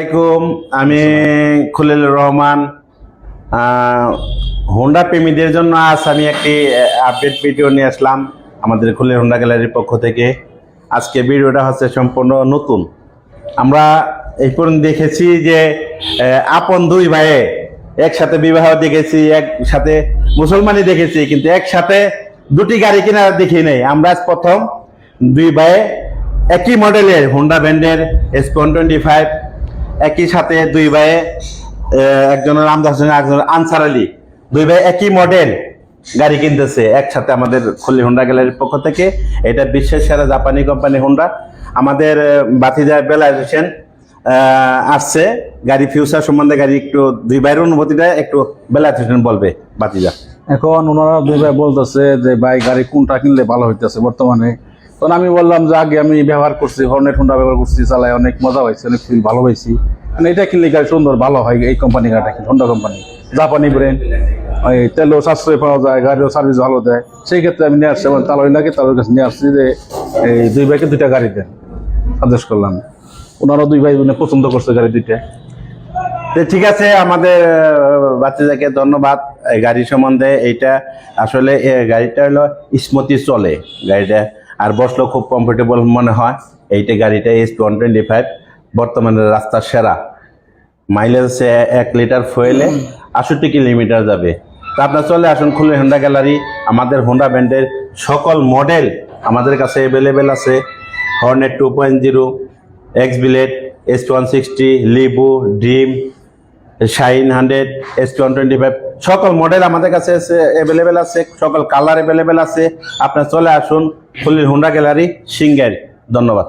আলাইকুম, আমি খুলিল রহমান। হোন্ডা প্রেমীদের জন্য আজ আমি একটি আপডেট ভিডিও নিয়ে আসলাম আমাদের খুলিল হোন্ডা গ্যালারির পক্ষ থেকে। আজকে ভিডিওটা হচ্ছে সম্পূর্ণ নতুন। আমরা এই পর্যন্ত দেখেছি যে আপন দুই ভাইয়ে একসাথে বিবাহ দেখেছি, একসাথে মুসলমানই দেখেছি, কিন্তু একসাথে দুটি গাড়ি কেনা দেখি নেই। আমরা আজ প্রথম দুই ভাইয়ে একই মডেলের হোন্ডা ব্র্যান্ডের এস টোয়েন্টি ফাইভ একই সাথে দুই ভাইয়ে একজনের আমদার হোসেন একজনের আনসার আলী। দুই ভাই একই মডেল গাড়ি কিনতেছে, একসাথে আমাদের খুলি হোন্ডা গ্যালারির পক্ষ থেকে। এটা বিশ্বের সেরা জাপানি কোম্পানি হোন্ডা আমাদের বাতিজা বেলায় হোসেন আসছে। গাড়ি ফিউচার সম্বন্ধে গাড়ি একটু, দুই ভাইয়ের অনুভূতিটা একটু বেলায় হোসেন বলবে বাতিজা। এখন ওনারা দুই ভাই বলতেছে যে, ভাই, গাড়ি কোনটা কিনলে ভালো হইতেছে? বর্তমানে তখন আমি বললাম যে, আগে আমি ব্যবহার করছি হর্নেট হোন্ডা ব্যবহার করছি চালাই অনেক মজা হয়েছে অনেক ফিল ভালো হয়েছি মানে এটা কিনলে গাড়ি সুন্দর, ভালো হয় এই কোম্পানি গাড়িটা কিন্তু হোন্ডা কোম্পানি জাপানি ব্র্যান্ড ওই তেলও সাশ্রয় পাওয়া যায় গাড়িও সার্ভিস ভালো দেয়। সেই ক্ষেত্রে আমি নিয়ে আসছি, আমার তালই লাগে তাদের কাছে নিয়ে আসছি যে, এই দুই ভাইকে দুইটা গাড়ি দেন সাজেস্ট করলাম। ওনারা দুই ভাই মানে পছন্দ করছে গাড়ি দুইটা। ঠিক আছে, আমাদের বাচ্চাদেরকে ধন্যবাদ গাড়ি সম্বন্ধে। এইটা আসলে গাড়িটা হলো স্মৃতি চলে। গাড়িটা আর বসলেও খুব কমফোর্টেবল মনে হয়। এইটা গাড়িটা এস ওয়ান টোয়েন্টি ফাইভ বর্তমানে রাস্তার সেরা। মাইলেজ এক লিটার ফুয়েলে আষট্টি কিলোমিটার যাবে। তা আপনার চলে আসুন খুলে হোন্ডা গ্যালারি আমাদের হোন্ডা ব্র্যান্ডের সকল মডেল আমাদের কাছে অ্যাভেলেবেল আছে। Hornet two point zero X blade S one sixty Livo dream shine hundred S one twenty five সকল মডেল আমাদের কাছে অ্যাভেলেবেল আছে, সকল কালার অ্যাভেলেবেল আছে। আপনার চলে আসুন ফুলির হুন্ডা গ্যালারি সিঙ্গারি ধন্যবাদ।